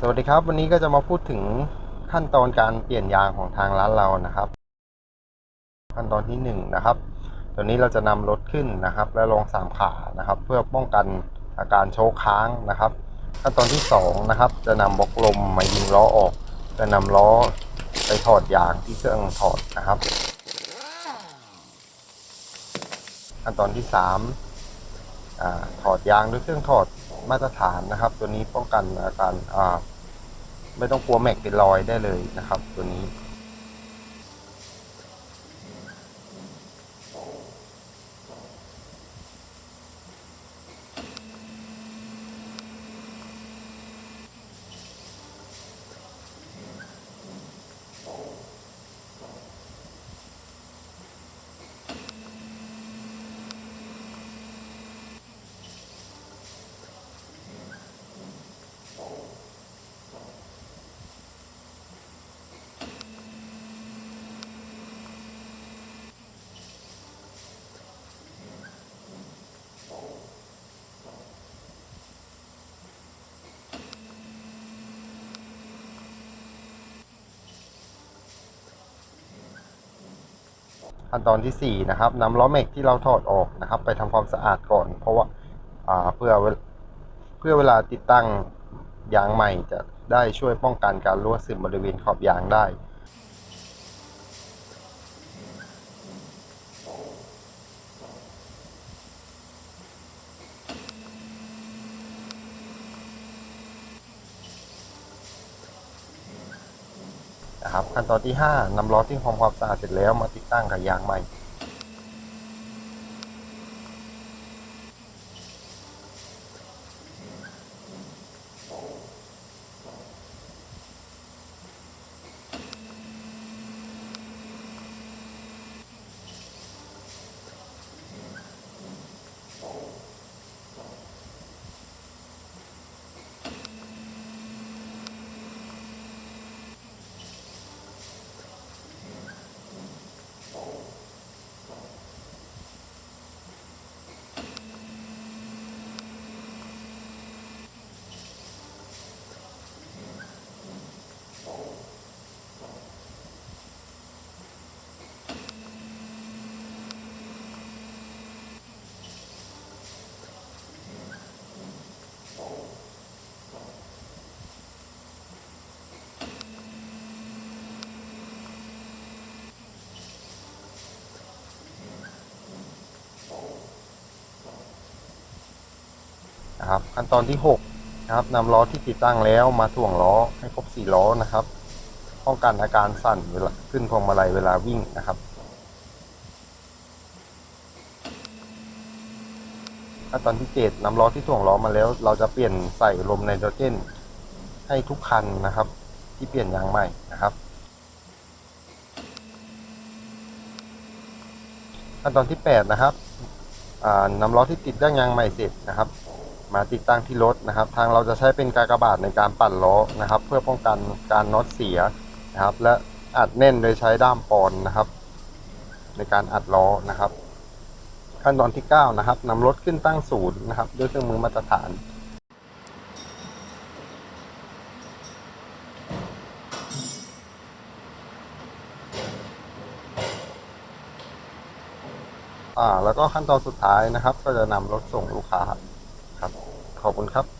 สวัสดีครับ วันนี้ก็จะมาพูดถึงขั้นตอนการเปลี่ยนยางของทางร้านเรานะครับ ขั้นตอนที่หนึ่งนะครับตัวนี้เราจะนำรถขึ้นนะครับ และลงสามขานะครับ เพื่อป้องกันอาการโชกค้างนะครับ ขั้นตอนที่สองนะครับ จะนำบล็อกลมมายิงล้อออก จะนำล้อไปถอดยางที่เครื่องถอดนะครับ ขั้นตอนที่สาม ถอดยางด้วยเครื่องถอดมาตรฐานนะครับ ตัวนี้ป้องกันอาการไม่ต้องกลัวแม็กเป็นรอยได้เลยนะครับ ตัวนี้ ขั้นตอนที่ 4 นะครับนำล้อแม็กที่เราถอดออกนะครับ ไปทำความสะอาดก่อน เพราะว่าาเพื่อเพื่อเวลาติดตั้งยางใหม่จะได้ช่วยป้องกันการรั่วซึมบริเวณขอบยางได้ นะครับขั้นตอนที่ 5นำล้อที่ทำความสะอาดเสร็จแล้วมาติดตั้งกับยางใหม่ นะครับ ขั้นตอนที่6นะครับนำล้อที่ติดตั้งแล้วมาถ่วงล้อให้ครบ4ล้อนะครับ ป้องกันอาการสั่นเวลาขึ้นพวงมาลัยเวลาวิ่งนะครับ ขั้นตอนที่7นำล้อที่ถ่วงล้อมาแล้ว เราจะเปลี่ยนใส่ลมไนโตรเจน ให้ทุกคันนะครับ ที่เปลี่ยนยางใหม่นะครับขั้นตอนที่ 8 นะครับนำล้อที่ติดด้ยางใหม่เสร็จนะครับ มาติดตั้งที่รถนะครับ ทางเราจะใช้เป็นกากบาทในการปั่นล้อนะครับ เพื่อป้องกันการน็อตเสียนะครับ และอัดแน่นโดยใช้ด้ามปอนนะครับ ในการอัดล้อนะครับ ขั้นตอนที่ 9 นะครับนำรถขึ้นตั้งศูนย์นะครับ ด้วยเครื่องมือมาตรฐานอ่าแล้วก็ขั้นตอนสุดท้ายนะครับ ก็จะนำรถส่งลูกค้า ครับ ขอบคุณครับ